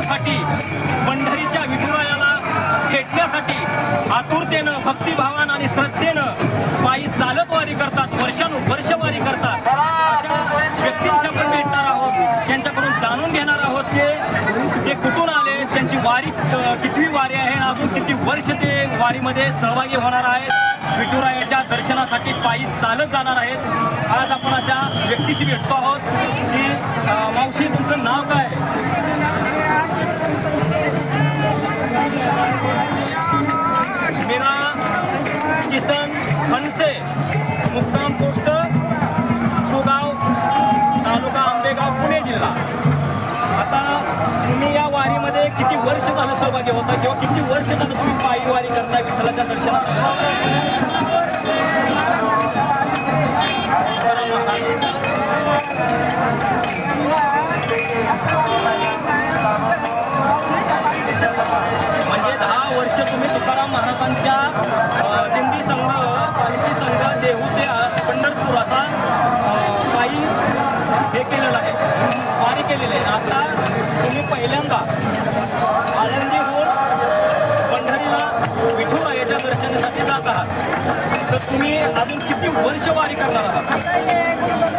उत्सवासाठी पंढरीच्या विठुरायाला भेटण्यासाठी आतुरतेनं भक्तिभावानं आणि श्रद्धेनं पायी चालत वारी करतात वर्षानुवर्ष वारी करतात. अशा व्यक्तींशी आपण भेटणार आहोत. त्यांच्याकडून जाणून घेणार आहोत की ते कुठून आले त्यांची वारी कितवी वारी आहे अजून किती वर्ष ते वारीमध्ये सहभागी होणार आहेत. विठुरायाच्या दर्शनासाठी पायी चालत जाणार आहेत. आज आपण अशा व्यक्तीशी भेटतो आहोत की मावशी तुमचं नाव काय? मीरा किसन फणसे मुक्काम पोस्ट कुगाव तालुका आंबेगाव पुणे जिल्हा. आता तुम्ही या वारीमध्ये किती वर्ष झालं सहभागी होता किंवा किती वर्ष झालं तुम्ही पायी वारी करताय विठ्ठलाच्या दर्शनाला तुम्ही तुकाराम महाराजांच्या दिंडी संघ पालखी संघ देहू ते पंढरपूर असा काही हे केलेलं आहे. वारी केलेली आहे. आता तुम्ही पहिल्यांदा आळंदीहून पंढरीला विठुरायाच्या दर्शनासाठी जात आहात. तर तुम्ही अजून किती वर्ष वारी करणार आहात?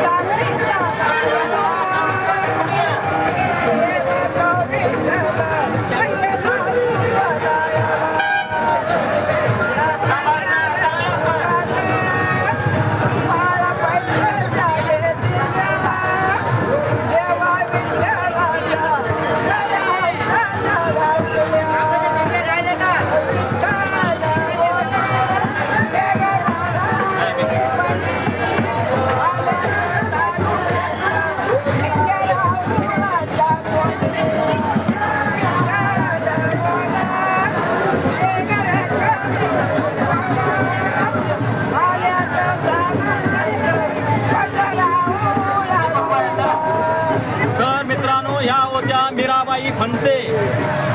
मीराबाई फणसे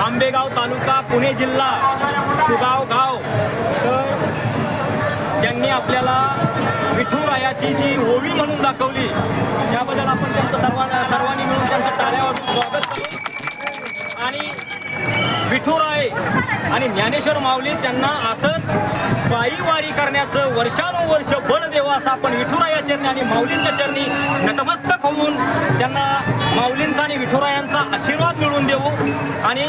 आंबेगाव तालुका पुणे जिल्हा कुगाव गाव. तर त्यांनी आपल्याला विठुरायाची जी ओवी म्हणून दाखवली त्याबद्दल आपण त्यांचं सर्वांना सर्वांनी मिळून त्यांचं टाळ्यावर स्वागत करू. आणि विठुराय आणि ज्ञानेश्वर माऊली त्यांना असंच पायी वारी करण्याचं वर्षानुवर्ष बळ देवा असं आपण विठुराया चरणी आणि माऊलींच्या चरणी नतमस्तक होऊन माऊलींचा आणि विठुरायांचा आशीर्वाद मिळवून देऊ. आणि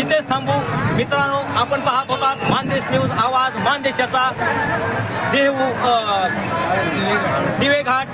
इथेच थांबू. मित्रांनो आपण पाहत होतात मानदेश न्यूज आवाज मानदेशाचा देहू दिवेघाट.